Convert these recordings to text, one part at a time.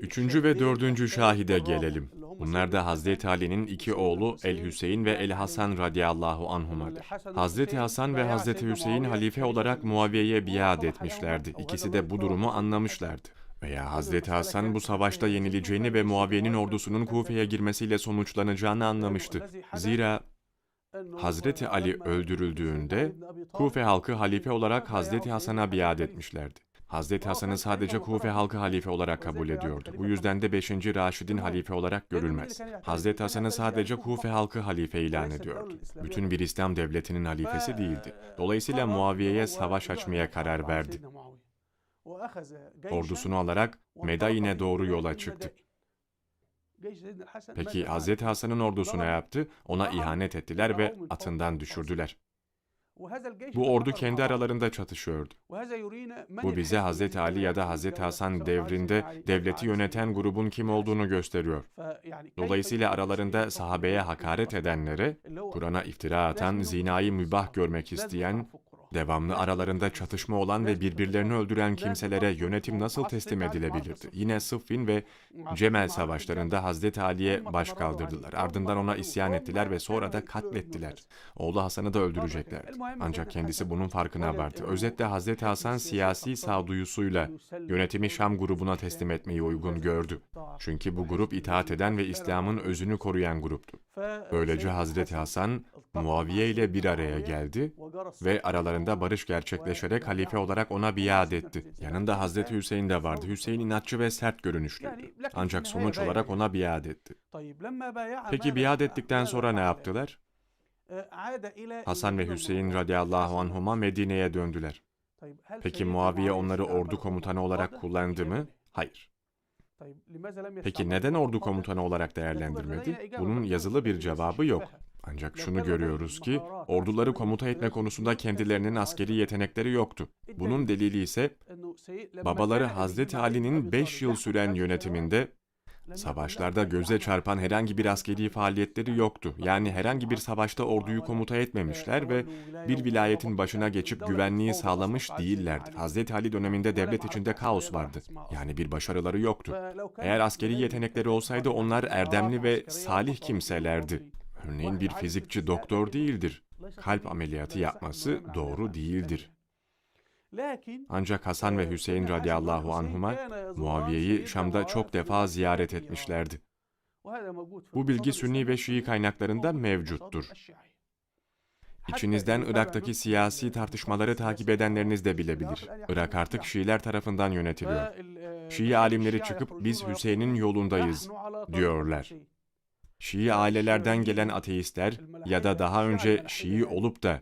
Üçüncü ve dördüncü şahide gelelim. Bunlar da Hazreti Ali'nin iki oğlu El Hüseyin ve El Hasan radıyallahu anhumadır. Hazreti Hasan ve Hazreti Hüseyin halife olarak Muaviye'ye biat etmişlerdi. İkisi de bu durumu anlamışlardı. Veya Hazreti Hasan bu savaşta yenileceğini ve Muaviye'nin ordusunun Kufe'ye girmesiyle sonuçlanacağını anlamıştı. Zira Hazreti Ali öldürüldüğünde Kufe halkı halife olarak Hazreti Hasan'a biat etmişlerdi. Hazreti Hasan'ı sadece Kufe halkı halife olarak kabul ediyordu. Bu yüzden de 5. Raşid'in halife olarak görülmez. Hazreti Hasan'ı sadece Kufe halkı halife ilan ediyordu. Bütün bir İslam devletinin halifesi değildi. Dolayısıyla Muaviye'ye savaş açmaya karar verdi. Ordusunu alarak Medayin'e doğru yola çıktı. Peki Hazreti Hasan'ın ordusu ne yaptı? Ona ihanet ettiler ve atından düşürdüler. Bu ordu kendi aralarında çatışıyordu. Bu bize Hazreti Ali ya da Hazreti Hasan devrinde devleti yöneten grubun kim olduğunu gösteriyor. Dolayısıyla aralarında sahabeye hakaret edenlere, Kur'an'a iftira atan, zinayı mübah görmek isteyen, devamlı aralarında çatışma olan ve birbirlerini öldüren kimselere yönetim nasıl teslim edilebilirdi? Yine Sıffin ve Cemel savaşlarında Hazreti Ali'ye baş kaldırdılar. Ardından ona isyan ettiler ve sonra da katlettiler. Oğlu Hasan'ı da öldüreceklerdi. Ancak kendisi bunun farkına vardı. Özetle Hazreti Hasan siyasi sağduyusuyla yönetimi Şam grubuna teslim etmeyi uygun gördü. Çünkü bu grup itaat eden ve İslam'ın özünü koruyan gruptu. Böylece Hazreti Hasan Muaviye ile bir araya geldi ve aralarında barış gerçekleşerek halife olarak ona biat etti. Yanında Hazreti Hüseyin de vardı. Hüseyin inatçı ve sert görünüşlüydü. Ancak sonuç olarak ona biat etti. Peki biat ettikten sonra ne yaptılar? Hasan ve Hüseyin radıyallahu anhuma Medine'ye döndüler. Peki Muaviye onları ordu komutanı olarak kullandı mı? Hayır. Peki neden ordu komutanı olarak değerlendirmedi? Bunun yazılı bir cevabı yok. Ancak şunu görüyoruz ki orduları komuta etme konusunda kendilerinin askeri yetenekleri yoktu. Bunun delili ise babaları Hazreti Ali'nin 5 yıl süren yönetiminde savaşlarda göze çarpan herhangi bir askeri faaliyetleri yoktu. Yani herhangi bir savaşta orduyu komuta etmemişler ve bir vilayetin başına geçip güvenliği sağlamış değillerdi. Hazreti Ali döneminde devlet içinde kaos vardı. Yani bir başarıları yoktu. Eğer askeri yetenekleri olsaydı onlar erdemli ve salih kimselerdi. Örneğin bir fizikçi doktor değildir. Kalp ameliyatı yapması doğru değildir. Ancak Hasan ve Hüseyin radıyallahu anhuma Muaviye'yi Şam'da çok defa ziyaret etmişlerdi. Bu bilgi Sünni ve Şii kaynaklarında mevcuttur. İçinizden Irak'taki siyasi tartışmaları takip edenleriniz de bilebilir. Irak artık Şiiler tarafından yönetiliyor. Şii alimleri çıkıp biz Hüseyin'in yolundayız diyorlar. Şii ailelerden gelen ateistler ya da daha önce Şii olup da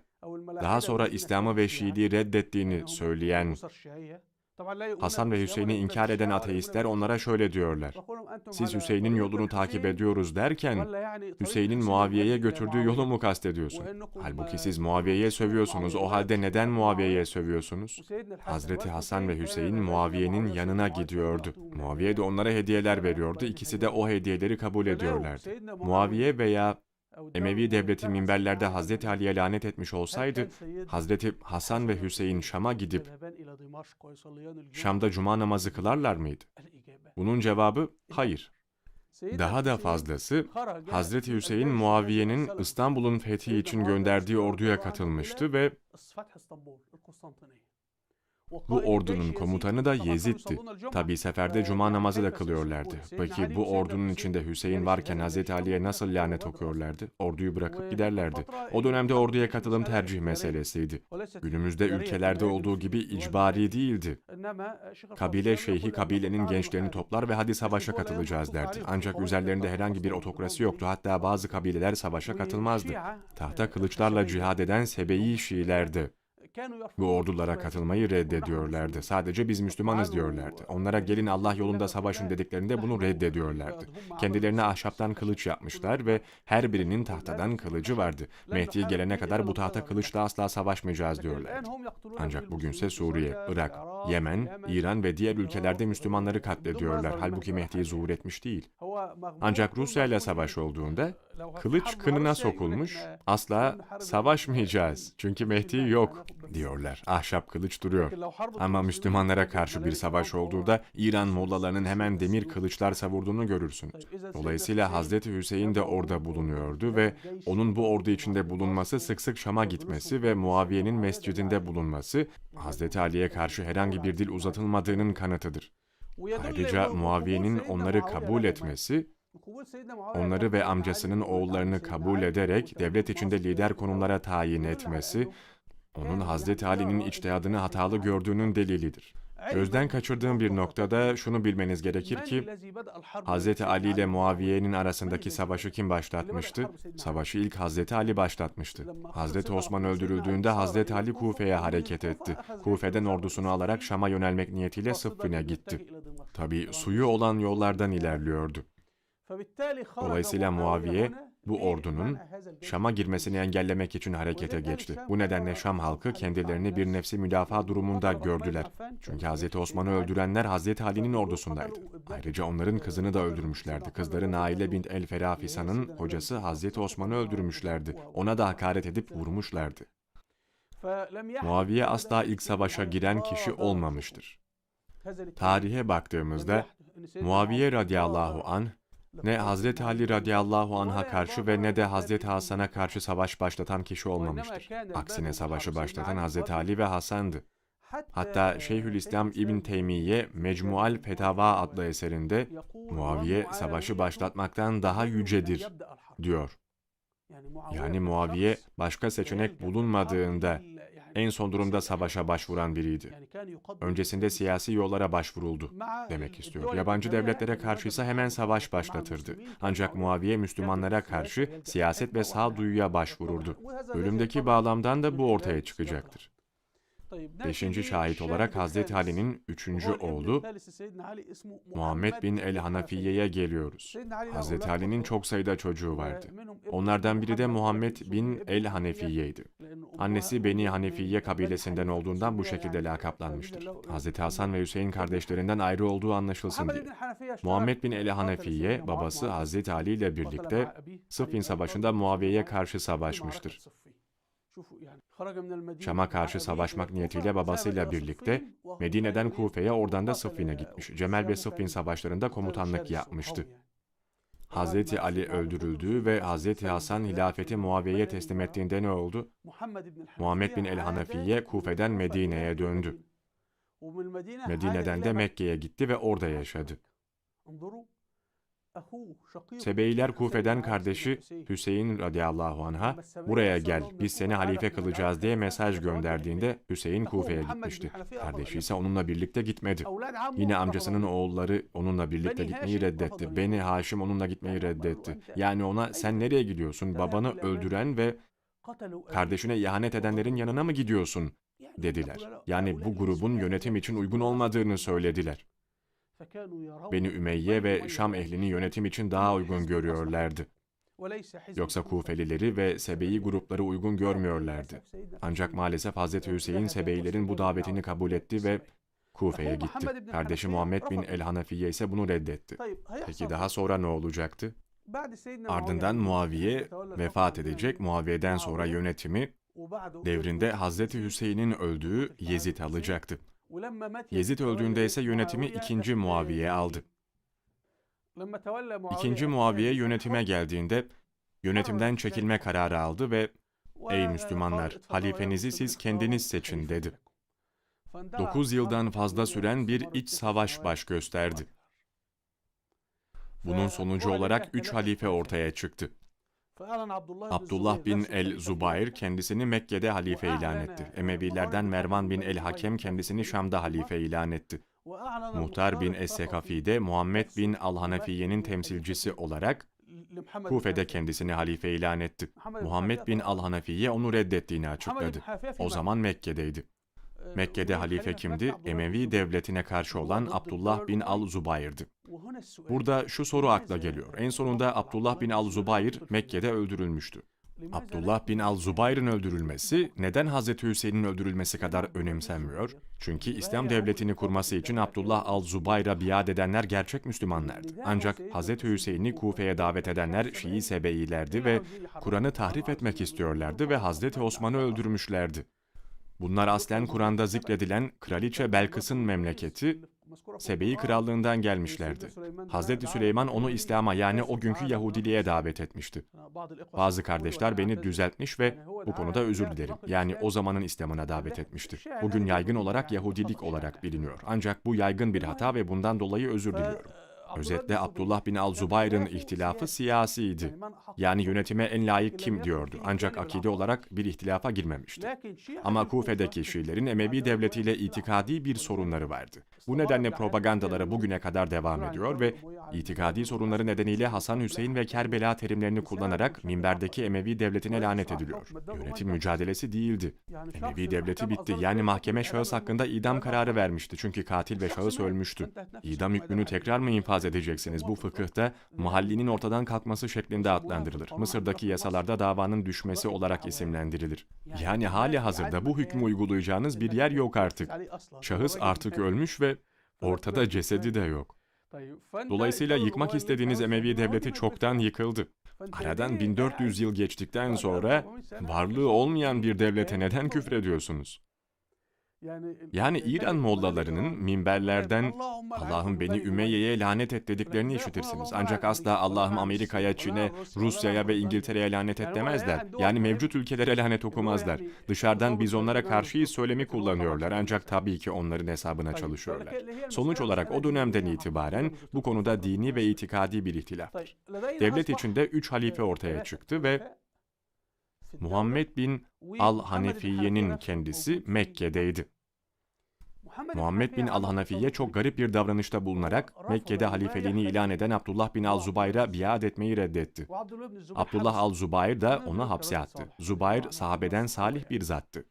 daha sonra İslam'ı ve Şiiliği reddettiğini söyleyen Hasan ve Hüseyin'i inkar eden ateistler onlara şöyle diyorlar. Siz Hüseyin'in yolunu takip ediyoruz derken Hüseyin'in Muaviye'ye götürdüğü yolu mu kastediyorsun? Halbuki siz Muaviye'ye sövüyorsunuz. O halde neden Muaviye'ye sövüyorsunuz? Hazreti Hasan ve Hüseyin Muaviye'nin yanına gidiyordu. Muaviye de onlara hediyeler veriyordu. İkisi de o hediyeleri kabul ediyorlardı. Muaviye veya Emevi devleti minberlerde Hazreti Ali'ye lanet etmiş olsaydı, Hazreti Hasan ve Hüseyin Şam'a gidip Şam'da cuma namazı kılarlar mıydı? Bunun cevabı hayır. Daha da fazlası, Hazreti Hüseyin Muaviye'nin İstanbul'un fethi için gönderdiği orduya katılmıştı ve bu ordunun komutanı da Yezid'ti. Tabi seferde cuma namazı da kılıyorlardı. Peki bu ordunun içinde Hüseyin varken Hz. Ali'ye nasıl lanet okuyorlardı? Orduyu bırakıp giderlerdi. O dönemde orduya katılım tercih meselesiydi. Günümüzde ülkelerde olduğu gibi icbari değildi. Kabile şeyhi kabilenin gençlerini toplar ve hadi savaşa katılacağız derdi. Ancak üzerlerinde herhangi bir otokrasi yoktu. Hatta bazı kabileler savaşa katılmazdı. Tahta kılıçlarla cihad eden Sebeyi Şiilerdi. Bu ordulara katılmayı reddediyorlardı. Sadece biz Müslümanız diyorlardı. Onlara gelin Allah yolunda savaşın dediklerinde bunu reddediyorlardı. Kendilerine ahşaptan kılıç yapmışlar ve her birinin tahtadan kılıcı vardı. Mehdi gelene kadar bu tahta kılıçla asla savaşmayacağız diyorlardı. Ancak bugünse Suriye, Irak, Yemen, İran ve diğer ülkelerde Müslümanları katlediyorlar. Halbuki Mehdi zuhur etmiş değil. Ancak Rusya ile savaş olduğunda kılıç kınına sokulmuş, asla savaşmayacağız. Çünkü Mehdi yok diyorlar. Ahşap kılıç duruyor. Ama Müslümanlara karşı bir savaş olduğunda İran mollalarının hemen demir kılıçlar savurduğunu görürsünüz. Dolayısıyla Hazreti Hüseyin de orada bulunuyordu ve onun bu ordu içinde bulunması, sık sık Şam'a gitmesi ve Muaviye'nin mescidinde bulunması, Hazreti Ali'ye karşı herhangi bir dil uzatılmadığının kanıtıdır. Ayrıca Muaviye'nin onları kabul etmesi, onları ve amcasının oğullarını kabul ederek devlet içinde lider konumlara tayin etmesi, onun Hazreti Ali'nin içtihadını hatalı gördüğünün delilidir. Gözden kaçırdığım bir noktada şunu bilmeniz gerekir ki, Hazreti Ali ile Muaviye'nin arasındaki savaşı kim başlatmıştı? Savaşı ilk Hazreti Ali başlatmıştı. Hazreti Osman öldürüldüğünde Hazreti Ali Kufe'ye hareket etti. Kufe'den ordusunu alarak Şam'a yönelmek niyetiyle Sıffin'e gitti. Tabi suyu olan yollardan ilerliyordu. Dolayısıyla Muaviye bu ordunun Şam'a girmesini engellemek için harekete geçti. Bu nedenle Şam halkı kendilerini bir nefsi müdafaa durumunda gördüler. Çünkü Hazreti Osman'ı öldürenler Hazreti Ali'nin ordusundaydı. Ayrıca onların kızını da öldürmüşlerdi. Kızları Naile bint El Ferafisa'nın kocası Hazreti Osman'ı öldürmüşlerdi. Ona da hakaret edip vurmuşlardı. Muaviye asla ilk savaşa giren kişi olmamıştır. Tarihe baktığımızda Muaviye radıyallahu anh ne Hazreti Ali radıyallahu anh'a karşı ve ne de Hazreti Hasan'a karşı savaş başlatan kişi olmamıştır. Aksine savaşı başlatan Hazreti Ali ve Hasan'dı. Hatta Şeyhülislam İbn Teymiye Mecmual Fetava adlı eserinde Muaviye savaşı başlatmaktan daha yücedir diyor. Yani Muaviye başka seçenek bulunmadığında en son durumda savaşa başvuran biriydi. Öncesinde siyasi yollara başvuruldu demek istiyor. Yabancı devletlere karşı ise hemen savaş başlatırdı. Ancak Muaviye Müslümanlara karşı siyaset ve sağduyuya başvururdu. Bölümdeki bağlamdan da bu ortaya çıkacaktır. Beşinci şahit olarak Hazreti Ali'nin üçüncü oğlu Muhammed bin el-Hanafiye'ye geliyoruz. Hazreti Ali'nin çok sayıda çocuğu vardı. Onlardan biri de Muhammed bin el-Hanefiye'ydi. Annesi Beni Hanefiye kabilesinden olduğundan bu şekilde lakaplanmıştır. Hazreti Hasan ve Hüseyin kardeşlerinden ayrı olduğu anlaşılsın diye. Muhammed bin el-Hanefiye, babası Hazreti Ali ile birlikte Sıffin Savaşı'nda Muaviye'ye karşı savaşmıştır. Şam'a karşı savaşmak niyetiyle babasıyla birlikte Medine'den Kufe'ye oradan da Sıffin'e gitmiş. Cemel ve Sıffin savaşlarında komutanlık yapmıştı. Hazreti Ali öldürüldü ve Hazreti Hasan hilafeti Muaviye'ye teslim ettiğinde ne oldu? Muhammed bin el-Hanefiye Kufe'den Medine'ye döndü. Medine'den de Mekke'ye gitti ve orada yaşadı. Sebeiler Kufe'den kardeşi Hüseyin radıyallahu anh'a buraya gel biz seni halife kılacağız diye mesaj gönderdiğinde Hüseyin Kufe'ye gitmişti. Kardeşi ise onunla birlikte gitmedi. Yine amcasının oğulları onunla birlikte gitmeyi reddetti. Beni Haşim onunla gitmeyi reddetti. Yani ona sen nereye gidiyorsun babanı öldüren ve kardeşine ihanet edenlerin yanına mı gidiyorsun dediler. Yani bu grubun yönetim için uygun olmadığını söylediler. Beni Ümeyye ve Şam ehlini yönetim için daha uygun görüyorlardı. Yoksa Kufelileri ve Sebeyi grupları uygun görmüyorlardı. Ancak maalesef Hazreti Hüseyin Sebeylerin bu davetini kabul etti ve Kufe'ye gitti. Kardeşi Muhammed bin el-Hanafiye ise bunu reddetti. Peki daha sonra ne olacaktı? Ardından Muaviye vefat edecek. Muaviye'den sonra yönetimi devrinde Hazreti Hüseyin'in öldüğü Yezid alacaktı. Yezid öldüğünde ise yönetimi ikinci Muaviye aldı. İkinci Muaviye yönetime geldiğinde yönetimden çekilme kararı aldı ve ''Ey Müslümanlar, halifenizi siz kendiniz seçin.'' dedi. Dokuz yıldan fazla süren bir iç savaş baş gösterdi. Bunun sonucu olarak üç halife ortaya çıktı. Abdullah bin el-Zubayr kendisini Mekke'de halife ilan etti. Emevilerden Mervan bin el-Hakem kendisini Şam'da halife ilan etti. Muhtar bin Es-Sekafi de Muhammed bin al-Hanefiye'nin temsilcisi olarak Kufe'de kendisini halife ilan etti. Muhammed bin al-Hanefiye onu reddettiğini açıkladı. O zaman Mekke'deydi. Mekke'de halife kimdi? Emevi devletine karşı olan Abdullah bin al-Zubayr'dı. Burada şu soru akla geliyor. En sonunda Abdullah bin al-Zubayr Mekke'de öldürülmüştü. Abdullah bin al-Zubayr'ın öldürülmesi neden Hazreti Hüseyin'in öldürülmesi kadar önemsenmiyor? Çünkü İslam devletini kurması için Abdullah al-Zubayr'a biat edenler gerçek Müslümanlardı. Ancak Hazreti Hüseyin'i Kufe'ye davet edenler Şii Sebeyilerdi ve Kur'an'ı tahrif etmek istiyorlardı ve Hazreti Osman'ı öldürmüşlerdi. Bunlar aslen Kur'an'da zikredilen Kraliçe Belkıs'ın memleketi Sebe'i krallığından gelmişlerdi. Hazreti Süleyman onu İslam'a yani o günkü Yahudiliğe davet etmişti. Bazı kardeşler beni düzeltmiş ve bu konuda özür dilerim. Yani o zamanın İslam'ına davet etmişti. Bugün yaygın olarak Yahudilik olarak biliniyor. Ancak bu yaygın bir hata ve bundan dolayı özür diliyorum. Özetle Abdullah bin al-Zubayr'ın ihtilafı siyasiydi. Yani yönetime en layık kim diyordu. Ancak akide olarak bir ihtilafa girmemişti. Ama Kufe'deki Şiilerin Emevi devletiyle itikadi bir sorunları vardı. Bu nedenle propagandaları bugüne kadar devam ediyor ve itikadi sorunları nedeniyle Hasan Hüseyin ve Kerbela terimlerini kullanarak minberdeki Emevi devletine lanet ediliyor. Yönetim mücadelesi değildi. Emevi devleti bitti. Yani mahkeme şahıs hakkında idam kararı vermişti. Çünkü katil ve şahıs ölmüştü. İdam hükmünü tekrar mı infaz edeceksiniz? Bu fıkıhta mahallinin ortadan kalkması şeklinde adlandırılır. Mısır'daki yasalarda davanın düşmesi olarak isimlendirilir. Yani hali hazırda bu hükmü uygulayacağınız bir yer yok artık. Şahıs artık ölmüş ve ortada cesedi de yok. Dolayısıyla yıkmak istediğiniz Emevi devleti çoktan yıkıldı. Aradan 1400 yıl geçtikten sonra varlığı olmayan bir devlete neden küfrediyorsunuz? Yani İran mollalarının minberlerden Allah'ım beni Ümeyye'ye lanet et dediklerini işitirsiniz. Ancak asla Allah'ım Amerika'ya, Çin'e, Rusya'ya ve İngiltere'ye lanet et demezler. Yani mevcut ülkelere lanet okumazlar. Dışarıdan biz onlara karşıyız söylemi kullanıyorlar ancak tabii ki onların hesabına çalışıyorlar. Sonuç olarak o dönemden itibaren bu konuda dini ve itikadi bir ihtilaf. Devlet içinde üç halife ortaya çıktı ve Muhammed bin Al-Hanefiye'nin kendisi Mekke'deydi. Muhammed bin Al-Hanefiye çok garip bir davranışta bulunarak Mekke'de halifeliğini ilan eden Abdullah bin Al-Zubayr'a biat etmeyi reddetti. Abdullah Al-Zubayr da onu hapse attı. Zubayr sahabeden salih bir zattı.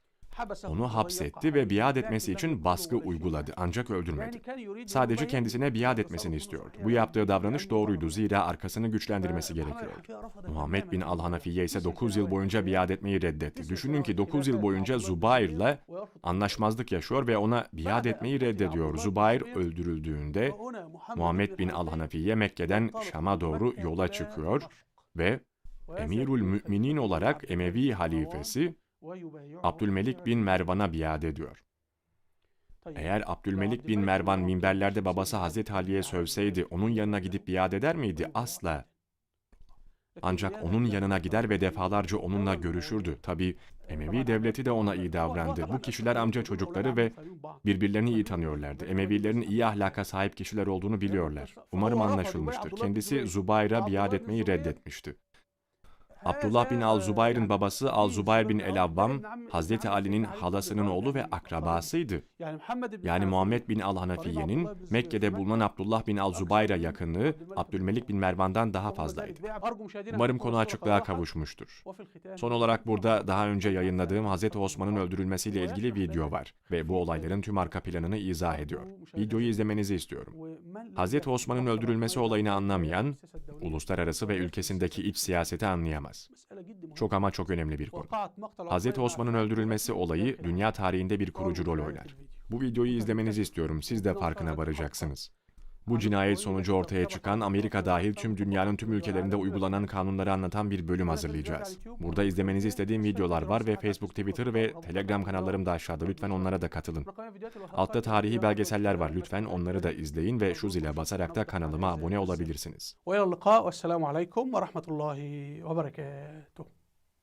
Onu hapsetti ve biat etmesi için baskı uyguladı ancak öldürmedi. Sadece kendisine biat etmesini istiyordu. Bu yaptığı davranış doğruydu zira arkasını güçlendirmesi gerekiyordu. Muhammed bin Al-Hanafiye ise 9 yıl boyunca biat etmeyi reddetti. Düşünün ki 9 yıl boyunca Zubayr'la anlaşmazlık yaşıyor ve ona biat etmeyi reddediyor. Zubayr öldürüldüğünde Muhammed bin Al-Hanafiye Mekke'den Şam'a doğru yola çıkıyor ve Emirül Müminin olarak Emevi halifesi Abdülmelik bin Mervan'a biat ediyor. Eğer Abdülmelik bin Mervan minberlerde babası Hazreti Ali'ye sövseydi onun yanına gidip biat eder miydi? Asla. Ancak onun yanına gider ve defalarca onunla görüşürdü. Tabi Emevi devleti de ona iyi davrandı. Bu kişiler amca çocukları ve birbirlerini iyi tanıyorlardı. Emevilerin iyi ahlaka sahip kişiler olduğunu biliyorlar. Umarım anlaşılmıştır. Kendisi Zubayr'a biat etmeyi reddetmişti. Abdullah bin Al-Zubayr'ın babası Al-Zubayr bin El-Avvam, Hazreti Ali'nin halasının oğlu ve akrabasıydı. Yani Muhammed bin Al-Hanafiye'nin Mekke'de bulunan Abdullah bin Al-Zubayr'a yakınlığı Abdülmelik bin Mervan'dan daha fazlaydı. Umarım konu açıklığa kavuşmuştur. Son olarak burada daha önce yayınladığım Hazreti Osman'ın öldürülmesiyle ilgili video var ve bu olayların tüm arka planını izah ediyor. Videoyu izlemenizi istiyorum. Hazreti Osman'ın öldürülmesi olayını anlamayan, uluslararası ve ülkesindeki iç siyaseti anlayamaz. Çok ama çok önemli bir konu. Hazreti Osman'ın öldürülmesi olayı dünya tarihinde bir kurucu rol oynar. Bu videoyu izlemenizi istiyorum. Siz de farkına varacaksınız. Bu cinayet sonucu ortaya çıkan Amerika dahil tüm dünyanın tüm ülkelerinde uygulanan kanunları anlatan bir bölüm hazırlayacağız. Burada izlemenizi istediğim videolar var ve Facebook, Twitter ve Telegram kanallarım da aşağıda. Lütfen onlara da katılın. Altta tarihi belgeseller var. Lütfen onları da izleyin ve şu zile basarak da kanalıma abone olabilirsiniz. Ve rahmetullahi ve berekatuhu.